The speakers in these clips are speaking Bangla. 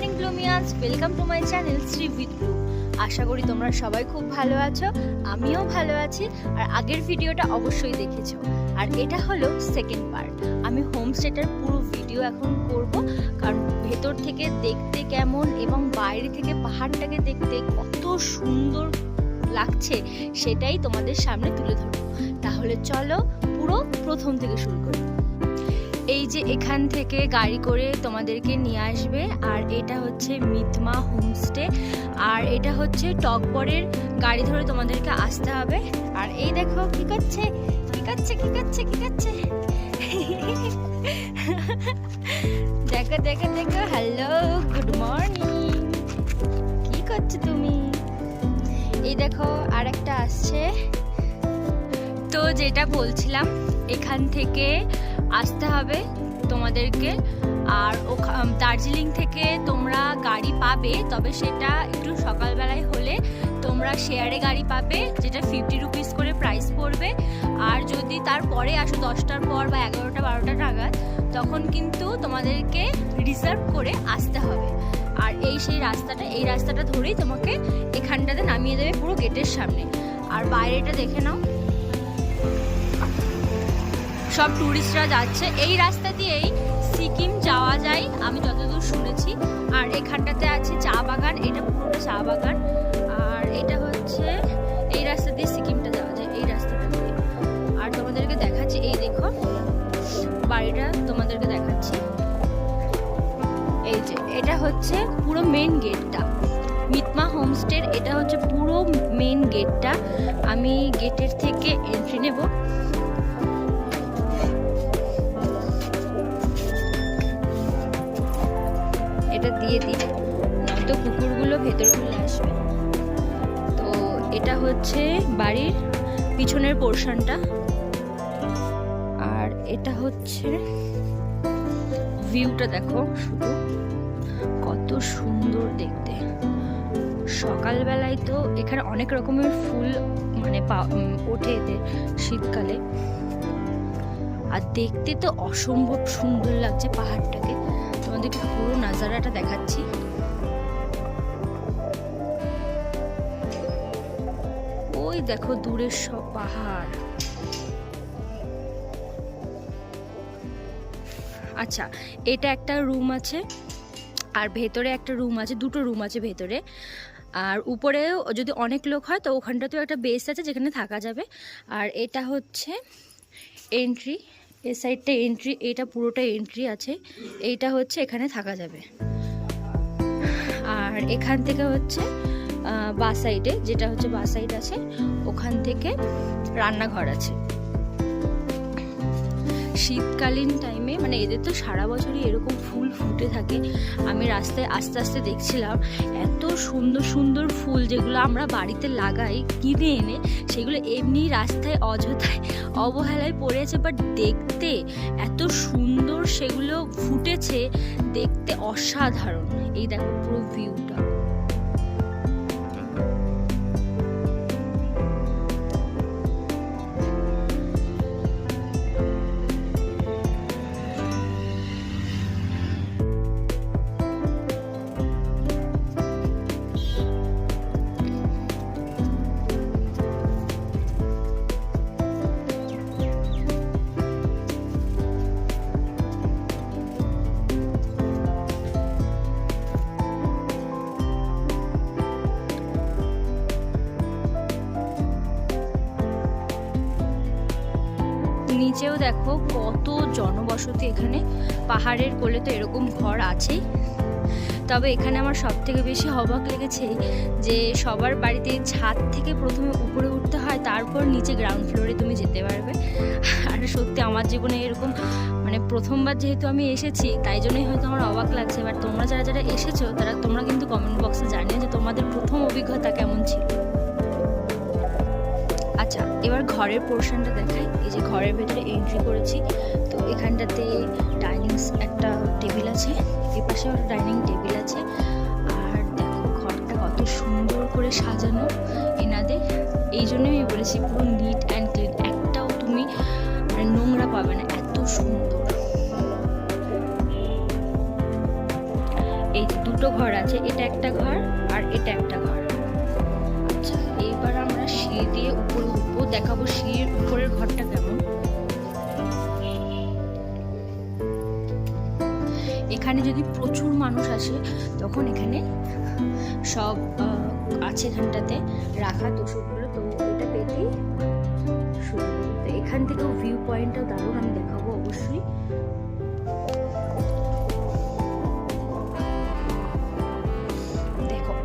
Morning Bloomians welcome to my channel Shree with blue আশা করি তোমরা সবাই খুব ভালো আছো, আমিও ভালো আছি, আর আগের ভিডিওটা অবশ্যই দেখেছ। আর এটা হলো সেকেন্ড পার্ট আমি হোমস্টেটার পুরো ভিডিও এখন করব, কারণ ভেতর থেকে দেখতে কেমন এবং বাইরে থেকে পাহাড়টাকে দেখতে কত সুন্দর লাগছে, সেটাই তোমাদের সামনে তুলে ধরবো। তাহলে চলো পুরো প্রথম থেকে শুরু করি। এই যে এখান থেকে গাড়ি করে তোমাদেরকে নিয়ে আসবে, আর এটা হচ্ছে মিথমা হোমস্টে, আর এটা হচ্ছে টকবরের গাড়ি ধরে তোমাদেরকে আসতে হবে। আর এই দেখো কি করছে কি করছে কি করছে কি করছে? দেখো দেখো দেখো হ্যালো গুড মর্নিং কি করছ তুমি? এই দেখো আর একটা আসছে। তো যেটা বলছিলাম, এখান থেকে আসতে হবে তোমাদেরকে। আর দার্জিলিং থেকে তোমরা গাড়ি পাবে, তবে সেটা একটু সকালবেলায় হলে তোমরা শেয়ারে গাড়ি পাবে, যেটা ফিফটি রুপিস করে প্রাইস পড়বে। আর যদি তারপরে আসো দশটার পর বা এগারোটা, বারোটা নাগাদ, তখন কিন্তু তোমাদেরকে রিজার্ভ করে আসতে হবে। আর এই সেই রাস্তাটা, এই রাস্তাটা ধরেই তোমাকে এখানটাতে নামিয়ে দেবে পুরো গেটের সামনে। আর বাইরেটা দেখে নাও। সব ট্যুরিস্টরা যাচ্ছে। এই রাস্তা দিয়েই সিকিম যাওয়া যায়, আমি যতদূর শুনেছি। আর এখানটাতে আছে চা বাগান, এটা পুরোটা চা বাগান। আর এটা হচ্ছে, এই রাস্তা দিয়ে সিকিমটা যাওয়া যায়, এই রাস্তাটা দিয়ে। আর তোমাদেরকে দেখাচ্ছি, এই দেখো, বাড়িটা তোমাদেরকে দেখাচ্ছি। এই যে, এটা হচ্ছে পুরো মেন গেটটা মিতমা হোমস্টের এটা হচ্ছে পুরো মেন গেটটা আমি গেটের থেকে এন্ট্রি নেব। দিয়ে দিই। নয়তো কুকুরগুলো ভেতর চলে আসবে। তো এটা হচ্ছে বাড়ির পিছনের পোর্শনটা। আর এটা হচ্ছে ভিউটা দেখো শুধু। কত সুন্দর দেখতে। সকালবেলায় তো এখানে অনেক রকমের ফুল মানে ওঠে এদের শীতকালে। আর দেখতে তো অসম্ভব সুন্দর লাগছে পাহাড়টাকে। তোমাদেরকে পুরো নাজারাটা দেখাচ্ছি। ওই দেখো দূরের সব পাহাড়। আচ্ছা এটা একটা রুম আছে, আর ভেতরে একটা রুম আছে, দুটো রুম আছে ভেতরে। আর উপরেও যদি অনেক লোক হয়, তো ওখানটাতেও একটা বেস আছে যেখানে থাকা যাবে। আর এটা হচ্ছে এন্ট্রি এই সাইডটা এন্ট্রি এটা পুরোটা এন্ট্রি আছে। এইটা হচ্ছে এখানে থাকা যাবে। আর এখান থেকে হচ্ছে বা সাইডে যেটা হচ্ছে বা সাইড আছে, ওখান থেকে রান্নাঘর আছে। শীতকালীন টাইমে মানে এদের তো সারা বছরই এরকম ফুল ফুটে থাকে। আমি রাস্তায় আস্তে আস্তে দেখছিলাম, এত সুন্দর সুন্দর ফুল যেগুলো আমরা বাড়িতে লাগাই, কিনে এনে, সেগুলো এমনি রাস্তায় অযথায় অবহেলায় পড়ে আছে বাট দেখতে এত সুন্দর সেগুলো ফুটেছে, দেখতে অসাধারণ। এই দেখো পুরো ভিউটা দেখো কত জনবসতি এখানে। পাহাড়ের কোলে তো এরকম ঘর আছেই। তবে এখানে আমার সব থেকে বেশি অবাক লেগেছে যে সবার বাড়িতে ছাদ থেকে প্রথমে উপরে উঠতে হয়, তারপর নিচে গ্রাউন্ড ফ্লোরে তুমি যেতে পারবে। আর সত্যি আমার জীবনে এরকম মানে প্রথমবার যেহেতু আমি এসেছি, তাই জন্যই হয়তো আমার অবাক লাগছে। এবার তোমরা যারা যারা এসেছ, তারা তোমরা কিন্তু কমেন্ট বক্সে জানিও যে তোমাদের প্রথম অভিজ্ঞতা কেমন ছিল। আচ্ছা এবার ঘরের পোর্শনটা দেখাই। এই যে ঘরের ভেতরে এন্ট্রি করেছি, তো এখানটাতে ডাইনিং একটা টেবিল আছে এ পাশে ডাইনিং টেবিল আছে। আর দেখো, ঘরটা কত সুন্দর করে সাজানো এনাদের। এই জন্যই আমি বলেছি পুরো নিট অ্যান্ড ক্লিন একটাও তুমি মানে নোংরা পাবে না, এত সুন্দর। এই দুটো আছে, এটা একটা ঘর আর এটা একটা দেখাবো সিঁড়ির উপরের ঘরটা কেমন। এখানে যদি প্রচুর মানুষ আসে, তখন এখানে সব আছে এখানটাতে রাখা তোষকগুলো। তো এটা পেতেই শুরু এখান থেকেও ভিউ পয়েন্টটা দারুণ আমি দেখাবো অবশ্যই।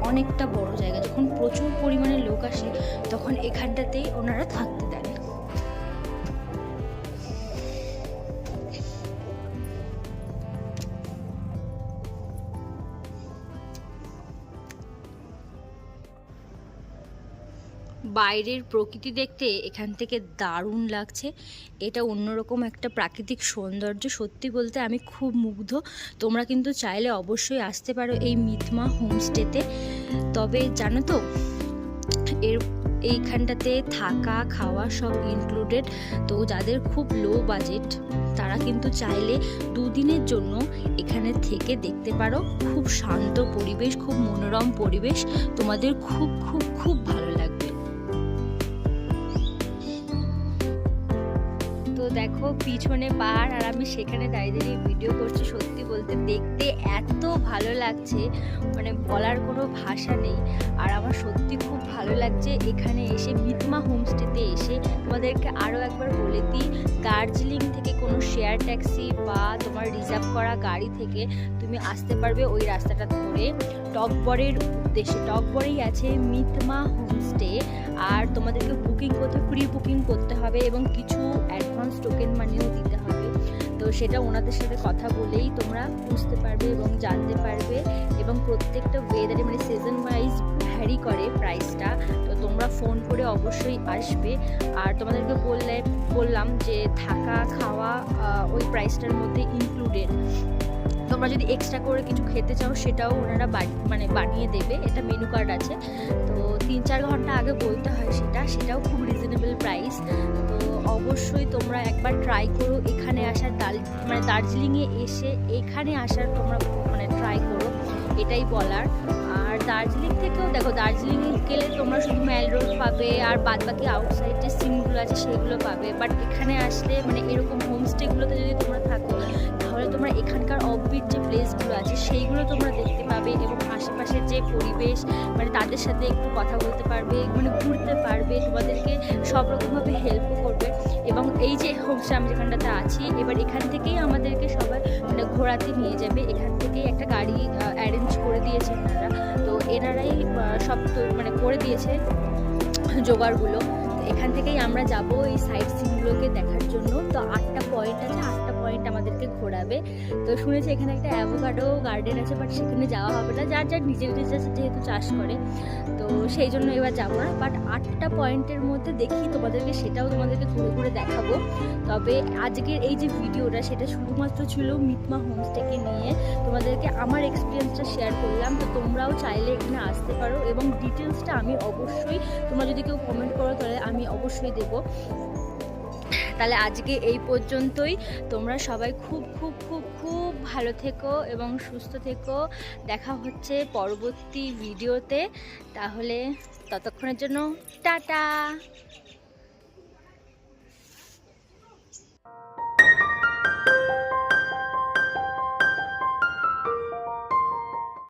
অনেকটা বড় জায়গা। যখন প্রচুর পরিমাণে লোক আসে তখন এখানটাতেই ওনারা থাকতে দেন। বাইরের প্রকৃতি দেখতে এখান থেকে দারুণ লাগছে। এটা অন্যরকম একটা প্রাকৃতিক সৌন্দর্য, সত্যি বলতে আমি খুব মুগ্ধ। তোমরা কিন্তু চাইলে অবশ্যই আসতে পারো এই মিথমা হোমস্টেতে। তবে জানো তো, এর এইখানটাতে থাকা, খাওয়া সব ইনক্লুডেড তো যাদের খুব লো বাজেট তারা কিন্তু চাইলে দুদিনের জন্য এখানে থেকে দেখতে পারো। খুব শান্ত পরিবেশ, খুব মনোরম পরিবেশ। তোমাদের খুব খুব খুব ভালো লাগবে। দেখো, পিছনে পাহাড় আর আমি সেখানে দাঁড়িয়ে দাঁড়িয়ে ভিডিও করছি। সত্যি বলতে দেখতে এত ভালো লাগছে মানে বলার কোনো ভাষা নেই। আর আমার সত্যি খুব ভালো লাগছে এখানে এসে মিতমা হোমস্টেতে এসে তোমাদেরকে আরও একবার বলে দিই, দার্জিলিং থেকে কোনো শেয়ার ট্যাক্সি বা তোমার রিজার্ভ করা গাড়ি থেকে তুমি আসতে পারবে ওই রাস্তাটা ধরে। টকবরের উদ্দেশ্যে টকবরেই আছে মিতমা হোমস্টে। আর তোমাদেরকে বুকিং করতে প্রি বুকিং করতে হবে এবং কিছু অ্যাডভান্স টোকেন মানিও দিতে হবে। তো সেটা ওনাদের সাথে কথা বলেই তোমরা বুঝতে পারবে এবং জানতে পারবে। এবং প্রত্যেকটা ওয়েদারে মানে সিজন ওয়াইজ ভ্যারি করে প্রাইসটা তো তোমরা ফোন করে অবশ্যই আসবে। আর তোমাদেরকে বললে, বললাম যে থাকা, খাওয়া ওই প্রাইসটার মধ্যে ইনক্লুডেড তোমরা যদি এক্সট্রা করে কিছু খেতে চাও, সেটাও ওনারা মানে বানিয়ে দেবে। এটা মেনু কার্ড আছে। তো তিন চার ঘণ্টা আগে বলতে হয় সেটা। সেটাও খুব রিজনেবল প্রাইস তো অবশ্যই তোমরা একবার ট্রাই করো এখানে আসার দাল মানে দার্জিলিংয়ে এসে এখানে আসার তোমরা মানে ট্রাই করো। এটাই বলার। আর দার্জিলিং থেকেও দেখো দার্জিলিং গেলে তোমরা শুধু ম্যাল রোড পাবে, আর বাদ বাকি আউটসাইড যে সিনগুলো আছে, সেগুলো পাবে। বাট এখানে আসলে মানে এরকম হোমস্টেগুলোতে যদি তোমরা থাকো তোমরা এখানকার অফবিট যে প্লেসগুলো আছে, সেইগুলো তোমরা দেখতে পাবে এবং আশেপাশের যে পরিবেশ মানে তাদের সাথে একটু কথা বলতে পারবে মানে ঘুরতে পারবে, তোমাদেরকে সব রকমভাবে হেল্পও করবে। এবং এই যে হোমস্টে আমি যেখানটাতে আছি, এবার এখান থেকেই আমাদেরকে সবাই মানে ঘোরাতে নিয়ে যাবে। এখান থেকেই একটা গাড়ি অ্যারেঞ্জ করে দিয়েছে এনারা। তো এনারাই সব মানে করে দিয়েছে জোগাড়গুলো। এখান থেকেই আমরা যাব এই সাইট সিনগুলোকে দেখার জন্য। তো আটটা পয়েন্ট আছে আটটা ঘোরাবে। তো শুনেছি এখানে একটা অ্যাভোকাডো গার্ডেন আছে বাট সেখানে যাওয়া হবে না। যার যার নিজের নিজের যেহেতু চাষ করে। তো সেই জন্য এবার যাব না। বাট আটটা পয়েন্টের মধ্যে দেখি তোমাদেরকে, সেটাও তোমাদেরকে ঘুরে ঘুরে দেখাবো। তবে আজকের এই যে ভিডিওটা, সেটা শুধুমাত্র ছিল মিতমা হোমস্টেকে নিয়ে। তোমাদেরকে আমার এক্সপিরিয়েন্সটা শেয়ার করলাম। তো তোমরাও চাইলে এখানে আসতে পারো এবং ডিটেলসটা আমি অবশ্যই, তোমরা যদি কেউ কমেন্ট করো, তাহলে আমি অবশ্যই দেবো। তাহলে আজকে এই পর্যন্তই। তোমরা সবাই খুব খুব খুব খুব ভালো থেকো এবং সুস্থ থেকো। দেখা হচ্ছে পরবর্তী ভিডিওতে। তাহলে ততক্ষণের জন্য টাটা!